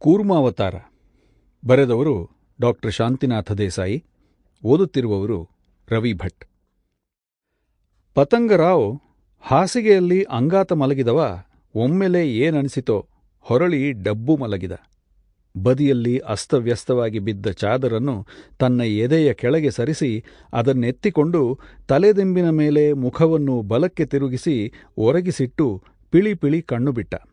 ಕೂರ್ಮಾವತಾರ. ಬರೆದವರು ಡಾಕ್ಟರ್ ಶಾಂತಿನಾಥ ದೇಸಾಯಿ, ಓದುತ್ತಿರುವವರು ರವಿ ಭಟ್. ಪತಂಗರಾವ್ ಹಾಸಿಗೆಯಲ್ಲಿ ಅಂಗಾತ ಮಲಗಿದವ, ಒಮ್ಮೆಲೆ ಏನನಿಸಿತೋ ಹೊರಳಿ ಡಬ್ಬು ಮಲಗಿದ. ಬದಿಯಲ್ಲಿ ಅಸ್ತವ್ಯಸ್ತವಾಗಿ ಬಿದ್ದ ಚಾದರನ್ನು ತನ್ನ ಎದೆಯ ಕೆಳಗೆ ಸರಿಸಿ, ಅದನ್ನೆತ್ತಿಕೊಂಡು ತಲೆದಿಂಬಿನ ಮೇಲೆ ಮುಖವನ್ನು ಬಲಕ್ಕೆ ತಿರುಗಿಸಿ ಒರಗಿಸಿಟ್ಟು ಪಿಳಿಪಿಳಿ ಕಣ್ಣುಬಿಟ್ಟ ಕಣ್ಣು ಬಿಟ್ಟ.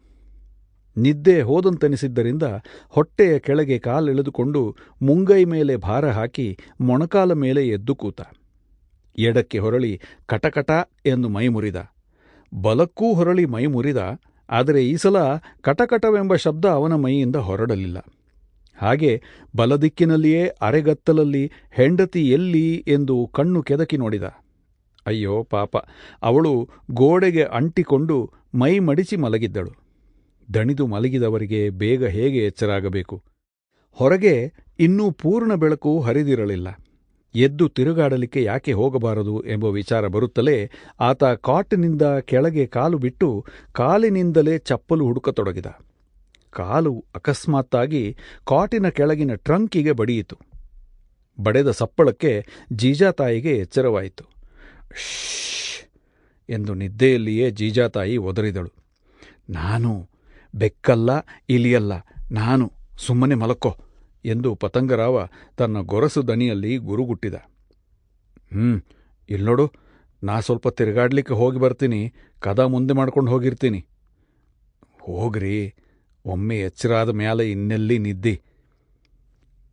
ನಿದ್ದೆ ಹೋದಂತೆನಿಸಿದ್ದರಿಂದ ಹೊಟ್ಟೆಯ ಕೆಳಗೆ ಕಾಲೆಳೆದುಕೊಂಡು ಮುಂಗೈ ಮೇಲೆ ಭಾರ ಹಾಕಿ ಮೊಣಕಾಲ ಮೇಲೆ ಎದ್ದು ಕೂತ. ಎಡಕ್ಕೆ ಹೊರಳಿ, ಕಟಕಟ ಎಂದು ಮೈ ಮುರಿದ. ಬಲಕ್ಕೂ ಹೊರಳಿ ಮೈ ಮುರಿದ, ಆದರೆ ಈ ಸಲ ಕಟಕಟವೆಂಬ ಶಬ್ದ ಅವನ ಮೈಯಿಂದ ಹೊರಡಲಿಲ್ಲ. ಹಾಗೆ ಬಲದಿಕ್ಕಿನಲ್ಲಿಯೇ, ಅರೆಗತ್ತಲಲ್ಲಿ, ಹೆಂಡತಿ ಎಲ್ಲಿ? ಎಂದು ಕಣ್ಣು ಕೆದಕಿ ನೋಡಿದ. ಅಯ್ಯೋ ಪಾಪ, ಅವಳು ಗೋಡೆಗೆ ಅಂಟಿಕೊಂಡು ಮೈ ಮಡಿಚಿ ಮಲಗಿದ್ದಳು. ದಣಿದು ಮಲಗಿದವರಿಗೆ ಬೇಗ ಹೇಗೆ ಎಚ್ಚರಾಗಬೇಕು? ಹೊರಗೆ ಇನ್ನೂ ಪೂರ್ಣ ಬೆಳಕು ಹರಿದಿರಲಿಲ್ಲ. ಎದ್ದು ತಿರುಗಾಡಲಿಕ್ಕೆ ಯಾಕೆ ಹೋಗಬಾರದು ಎಂಬ ವಿಚಾರ ಬರುತ್ತಲೇ ಆತ ಕಾಟಿನಿಂದ ಕೆಳಗೆ ಕಾಲು ಬಿಟ್ಟು ಕಾಲಿನಿಂದಲೇ ಚಪ್ಪಲು ಹುಡುಕತೊಡಗಿದ. ಕಾಲು ಅಕಸ್ಮಾತ್ತಾಗಿ ಕಾಟಿನ ಕೆಳಗಿನ ಟ್ರಂಕಿಗೆ ಬಡಿಯಿತು. ಬಡೆದ ಸಪ್ಪಳಕ್ಕೆ ಜೀಜಾತಾಯಿಗೆ ಎಚ್ಚರವಾಯಿತು. ಶ್ ಎಂದು ನಿದ್ದೆಯಲ್ಲಿಯೇ ಜೀಜಾತಾಯಿ ಒದರಿದಳು. ನಾನು ಬೆಕ್ಕಲ್ಲ, ಇಲಿಯಲ್ಲ, ನಾನು ಸುಮ್ಮನೆ ಮಲಕ್ಕೋ ಎಂದು ಪತಂಗರಾವ ತನ್ನ ಗೊರಸು ದನಿಯಲ್ಲಿ ಗುರುಗುಟ್ಟಿದ. ಹ್ಮ್ ಇಲ್ನೋಡು ನಾ ಸ್ವಲ್ಪ ತಿರುಗಾಡ್ಲಿಕ್ಕೆ ಹೋಗಿ ಬರ್ತೀನಿ, ಕದ ಮುಂದೆ ಮಾಡ್ಕೊಂಡು ಹೋಗಿರ್ತೀನಿ. ಹೋಗ್ರಿ, ಒಮ್ಮೆ ಎಚ್ಚರಾದ ಮ್ಯಾಲೆ ಇನ್ನೆಲ್ಲಿ ನಿದ್ದಿ.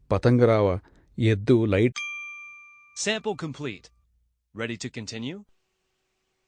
ಪತಂಗರಾವ ಎದ್ದು light sample complete ready to continue?